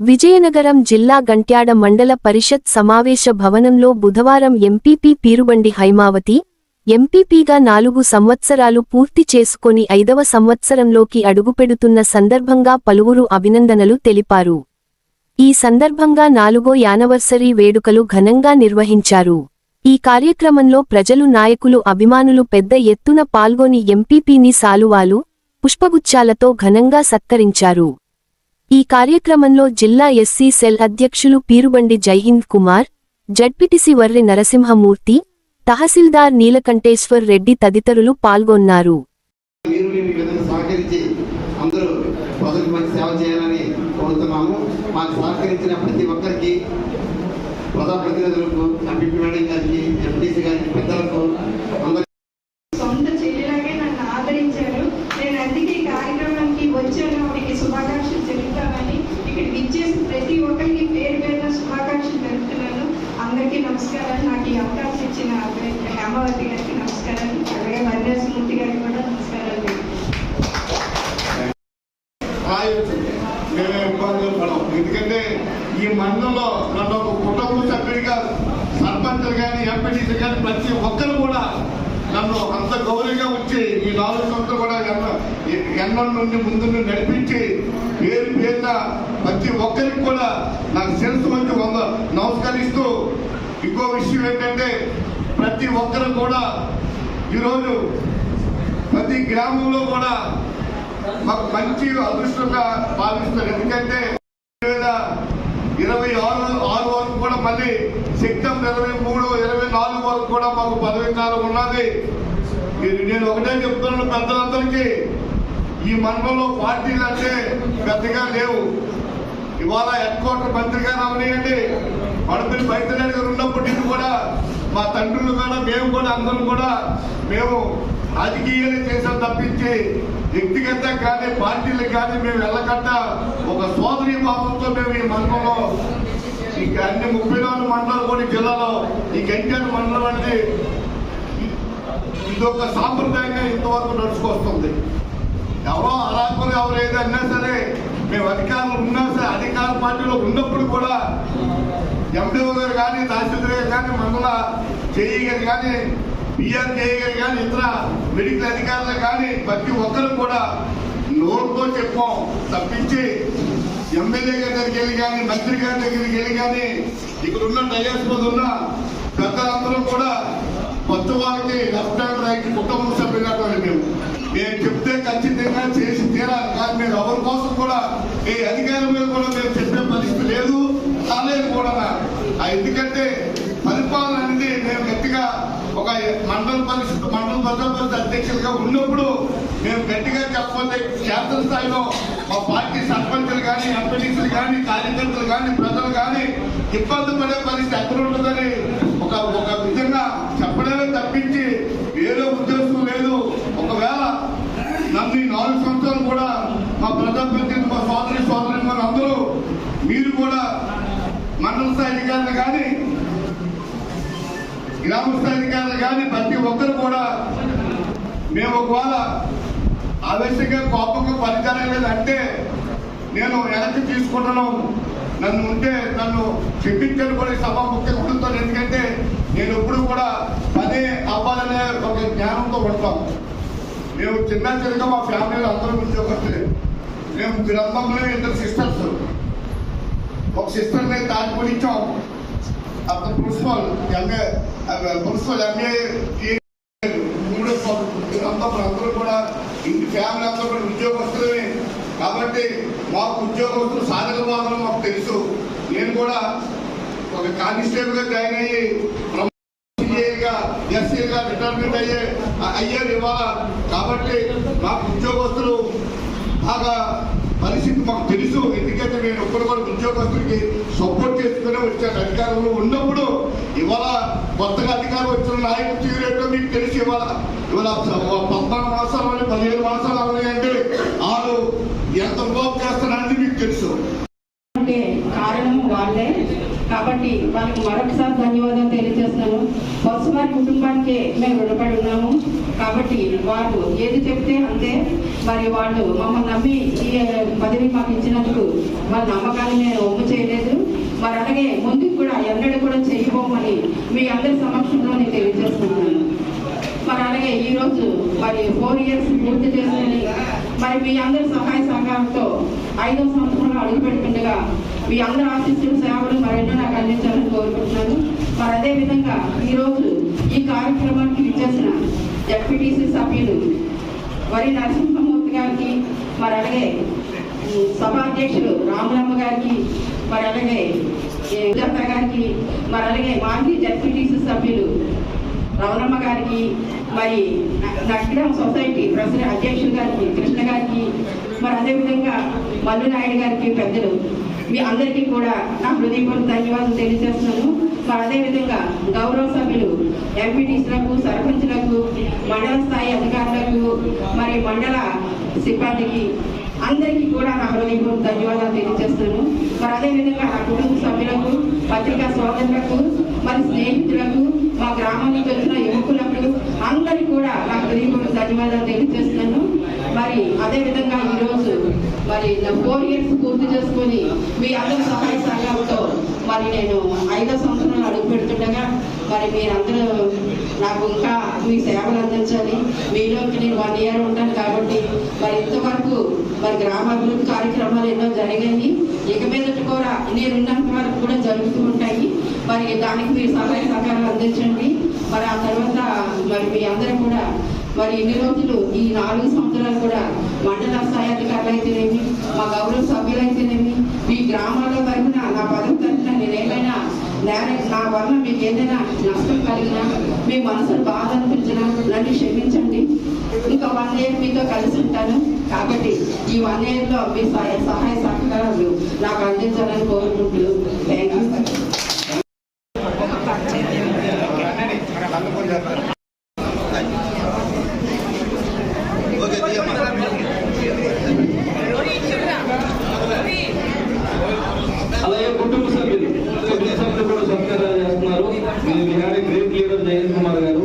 విజయనగరం జిల్లా గంట్యాడ మండల పరిషత్ సమావేశ భవనంలో బుధవారం ఎంపీపీ పీరుబండి హైమావతి ఎంపీపీగా నాలుగు సంవత్సరాలు పూర్తి చేసుకొని ఐదవ సంవత్సరంలోకి అడుగుపెడుతున్న సందర్భంగా పలువురు అభినందనలు తెలిపారు. ఈ సందర్భంగా నాలుగో యానవర్సరీ వేడుకలు ఘనంగా నిర్వహించారు. ఈ కార్యక్రమంలో ప్రజలు నాయకులు అభిమానులు పెద్ద ఎత్తున పాల్గొని ఎంపీపీని సాలువాలు పుష్పగుచ్చాలతో ఘనంగా సత్కరించారు. ఈ కార్యక్రమంలో జిల్లా ఎస్సీ సెల్ అధ్యక్షులు పీరుబండి జైహింద్ కుమార్ జడ్పిటిసి వర్రి నరసింహమూర్తి తహసీల్దార్ నీలకంఠేశ్వర్ రెడ్డి తదితరులు పాల్గొన్నారు. సొంత చెల్లిలాగే నన్ను ఆదరించారు. నేను అందుకే ఈ కార్యక్రమానికి వచ్చాను తెలుపుతానని ఇక్కడికి ఇచ్చేసి ప్రతి ఒక్కరికి పేరు పేరున శుభాకాంక్షలు తెలుపుతున్నాను అందరికీ నమస్కారాలు నాకు ఈ అవకాశం ఇచ్చిన హేమావతి గారికి నమస్కారాలు. అలాగే వరదాసమూర్తి గారికి కూడా నమస్కారాలు మేమే ఇబ్బందులు పడం ఎందుకంటే ఈ మండలంలో నన్ను ఒక కుటుంబ సభ్యుడిగా సర్పంచులు కానీ ఎంపీటీసీ కానీ ప్రతి ఒక్కరు కూడా నన్ను అంత గౌరవంగా ఉంచి ఈ నాలుగు సంవత్సరాలు కూడా ఎన్నో నుండి ముందు నడిపించి పేరు పేరున ప్రతి ఒక్కరికి కూడా నాకు శిరస్సు వచ్చి వంద నమస్కరిస్తూ ఇంకో విషయం ఏంటంటే ప్రతి ఒక్కరు కూడా ఈరోజు ప్రతి గ్రామంలో కూడా మాకు మంచి అదృష్టంగా భావిస్తారు. ఎందుకంటే ఇరవై ఆరు ఆరు వరకు కూడా మళ్ళీ సెప్టెంబర్ ఇరవై మూడు ఇరవై నాలుగు వరకు కూడా మాకు పదవి కాలం ఉన్నది. నేను ఒకటే చెప్తున్నాను పెద్దలందరికీ ఈ మండలంలో పార్టీలు అంటే పెద్దగా లేవు. ఇవాళ హెడ్ క్వార్టర్ మంత్రిగా అవనియండి మడపల్లి బయటనాడు గారు ఉన్నప్పటి నుంచి కూడా మా తండ్రులు కూడా మేము కూడా అందరం కూడా మేము రాజకీయాలు చేసాం తప్పించి వ్యక్తిగత కానీ పార్టీలకు కానీ మేము వెళ్ళకట్ట ఒక సోదరి భావంతో మేము ఈ మండలంలో ఈ అన్ని ముప్పై నాలుగు మండలాలు కూడా జిల్లాలో ఈ గంటేరు మండలం అనేది ఇదొక సాంప్రదాయంగా ఇంతవరకు నడుచుకొస్తుంది. ఎవరో అరాకులు ఎవరు ఏదన్నా అన్నా సరే మేము అధికారులు ఉన్నా సరే అధికార పార్టీలో ఉన్నప్పుడు కూడా ఎంపీఓ గారు కానీ తహసీల్దార్ గారు కానీ మండల చేయి గారు కానీ పిఆర్ చేయి గారు కానీ ఇతర మెడికల్ అధికారులు కానీ ప్రతి ఒక్కరు కూడా నోరుతో చెప్పాం. తప్పించి ఎమ్మెల్యే గారి దగ్గరికి వెళ్ళి కానీ మంత్రి గారి దగ్గరికి వెళ్ళి కానీ ఇక్కడ ఉన్న డయాస్ మీద ఉన్న పెద్దలందరూ కూడా కొత్త వాళ్ళకి లెఫ్ట్ హ్యాండ్ రైట్ కుటుంబ సభ్యులు మేము. నేను చెప్తే ఖచ్చితంగా చేసి తీరాలి. కానీ మీరు ఎవరి కోసం కూడా ఈ అధికారుల మీద కూడా మేము చెప్పే పరిస్థితి లేదు. కాలేదు కూడా ఎందుకంటే పరిపాలన అనేది మేము గట్టిగా ఒక మండల పరిషత్ మండల ప్రజా పరిషత్ అధ్యక్షులుగా ఉన్నప్పుడు మేము గట్టిగా చెప్పకపోతే క్షేత్ర స్థాయిలో మా పార్టీ సర్పంచులు కానీ ఎంపీటీసీలు కానీ కార్యకర్తలు కానీ ప్రజలు కానీ ఇబ్బంది పడే పరిస్థితి ఎక్కడ ఉంటుందని ఒక ఒక విధంగా చెప్పడమే తప్పించి వేరే ఉద్దేశం లేదు ఒకవేళ నన్ను ఈ నాలుగు సంవత్సరాలు కూడా మా ప్రజాప్రతినిధి మా సోదరి సోదరి మన అందరూ మీరు కూడా మండల స్థాయి అధికారులు కానీ గ్రామ కానీ ప్రతి ఒక్కరు కూడా మేము ఒకవేళ ఆవేశంగా కోపంగా ఫలితాలు లేదంటే నేను వెనక్కి తీసుకుంటాను. నన్ను ఉంటే నన్ను చెప్పించని కూడా సభ ముఖ్య ఎందుకంటే నేను ఎప్పుడు కూడా పని అవ్వాలనే ఒక జ్ఞానంతో పడతాం మేము చిన్న చిన్నగా మా ఫ్యామిలీలో అందరూ ఉద్యోగస్తులే మేము గ్రంథంలో ఇద్దరు సిస్టర్స్. ఒక సిస్టర్ నేను దాటుకొని of the principal MA principal MA మూడో సంవత్సరం కూడా ఇంటి ఫ్యామిలీ అంతా కూడా ఉద్యోగస్తులే కాబట్టి మాకు ఉద్యోగస్తులు సాధక బాధలు మాకు తెలుసు. నేను కూడా ఒక కానిస్టేబుల్గా జాయిన్ అయ్యి సిఐగా ఎస్సీగా రిటైర్మెంట్ అయ్యే అయ్యారు ఇవాళ. కాబట్టి మాకు ఉద్యోగస్తులు బాగా పరిస్థితి మాకు తెలుసు. ఎందుకంటే నేను ఒక్కడు కూడా ఉద్యోగస్తులకి సపోర్ట్ చేసుకునే వచ్చాను అధికారంలో ఉన్నప్పుడు ఇవాళ కొత్తగా అధికారం వచ్చిన నాయకుడు తీరేటో మీకు తెలుసు ఇవాళ. ఇవాళ పద్నాలుగు మాసాలు అని పదిహేను మాసాలు అవని అంటే వాళ్ళు ఎంత వర్క్ చేస్తున్నారని మీకు తెలుసు. అంటే కారణం వాళ్ళే. కాబట్టి వాళ్ళకి మరొకసారి ధన్యవాదాలు తెలియజేస్తున్నాను. వారి కుటుంబానికే మేము రుణపడి ఉన్నాము. కాబట్టి వారు ఏది చెప్తే అంతే. మరి వాళ్ళు మమ్మల్ని నమ్మి ఈ పదవి మాకు ఇచ్చినందుకు వారి నమ్మకాన్ని నేను ఒమ్ము చేయలేదు. మరి అలాగే ముందుకు కూడా ఎన్నడూ కూడా చేయబోమని మీ అందరి సమక్షంలో నేను తెలియజేస్తున్నాను. మరి అలాగే ఈ రోజు మరి ఫోర్ ఇయర్స్ పూర్తి చేసుకుని మరి మీ అందరి సహాయ సహకారంతో ఐదో సంవత్సరంలో అడుగుపెట్టుకుండగా మీ అందరి ఆశిస్తున్న సేవలు మరెన్నో నాకు అందించాలని కోరుకుంటున్నాను. మరి అదేవిధంగా ఈరోజు ఈ కార్యక్రమానికి విచ్చేసిన జడ్పీటీసీ సభ్యులు వరి నరసింహమూర్తి గారికి మరి అలాగే సభాధ్యక్షులు రాములమ్మ గారికి మరి అలాగే సుజాత గారికి మరి అలాగే మాజీ జడ్పీటీసీ సభ్యులు రవణమ్మ గారికి మరి నగరం సొసైటీ ప్రెసిడెంట్ అధ్యక్షులు గారికి కృష్ణ గారికి మరి అదేవిధంగా మల్లు నాయుడు గారికి పెద్దలు మీ అందరికీ కూడా నా హృదయపూర్వక ధన్యవాదాలు తెలియజేస్తున్నాను. అదేవిధంగా గౌరవ సభ్యులు ఎంపీటీసులకు సర్పంచులకు మండల స్థాయి అధికారులకు మరి మండల సిబ్బందికి అందరికీ కూడా నా హృదయపూర్వక ధన్యవాదాలు తెలియజేస్తున్నాను. మరి అదేవిధంగా నా కుటుంబ సభ్యులకు పత్రికా సోదరులకు మరి స్నేహితులకు మా గ్రామానికి వచ్చిన యువకులకు అందరికీ కూడా నా హృదయపూర్వక ధన్యవాదాలు తెలియజేస్తున్నాను. మరి అదేవిధంగా ఈరోజు మరి నా ఫోర్ ఇయర్స్ పూర్తి చేసుకొని మీ అందరూ సహాయ సహకారంతో మరి నేను ఐదో సంవత్సరాలు అడుగు పెడుతుండగా మరి మీరందరూ నాకు ఇంకా మీ సేవలు అందించాలి. మీలోకి నేను వన్ ఇయర్ ఉంటాను కాబట్టి మరి ఇంతవరకు మరి గ్రామ అభివృద్ధి కార్యక్రమాలు ఎన్నో జరిగాయి. ఇక మీదట కూడా నేనున్నంత వరకు కూడా జరుగుతూ ఉంటాయి. మరి దానికి మీరు సహాయ సహకారాలు అందించండి. మరి ఆ తర్వాత మరి మీ అందరూ కూడా మరి ఇన్ని రోజులు? ఈ నాలుగు సంవత్సరాలు కూడా మండల స్థాయి అధికారులు అయితేనేమి మా గౌరవ సభ్యులు అయితేనేమి మీ గ్రామాల తరఫున నా పదవి తరఫున నేనేమైనా నేనే నా వల్ల మీకు ఏదైనా నష్టం కలిగినా మీ మనసును బాధ అనిపించినా నన్ను క్షమించండి. ఇంకా వన్ ఇయర్ మీతో కలిసి ఉంటాను. కాబట్టి ఈ వన్ ఇయర్లో మీ సహాయ సహాయ సహకారాలు నాకు అందించాలని కోరుకుంటూ థ్యాంక్ యూ ఓకే తీయమ్మా. అలాగే కుటుంబ సభ్యులు కుటుంబ సభ్యులు కూడా సత్కారాలు చేస్తున్నారు మీరు had great leader Jagan Kumar garu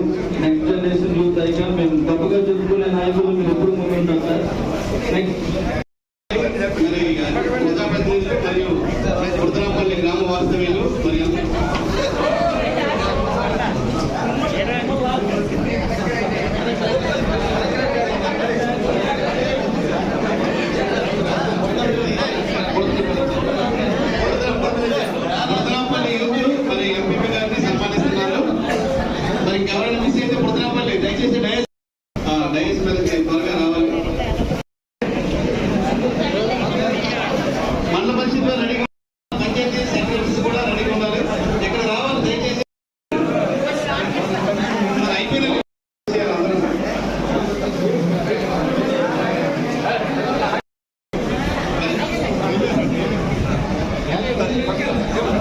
지금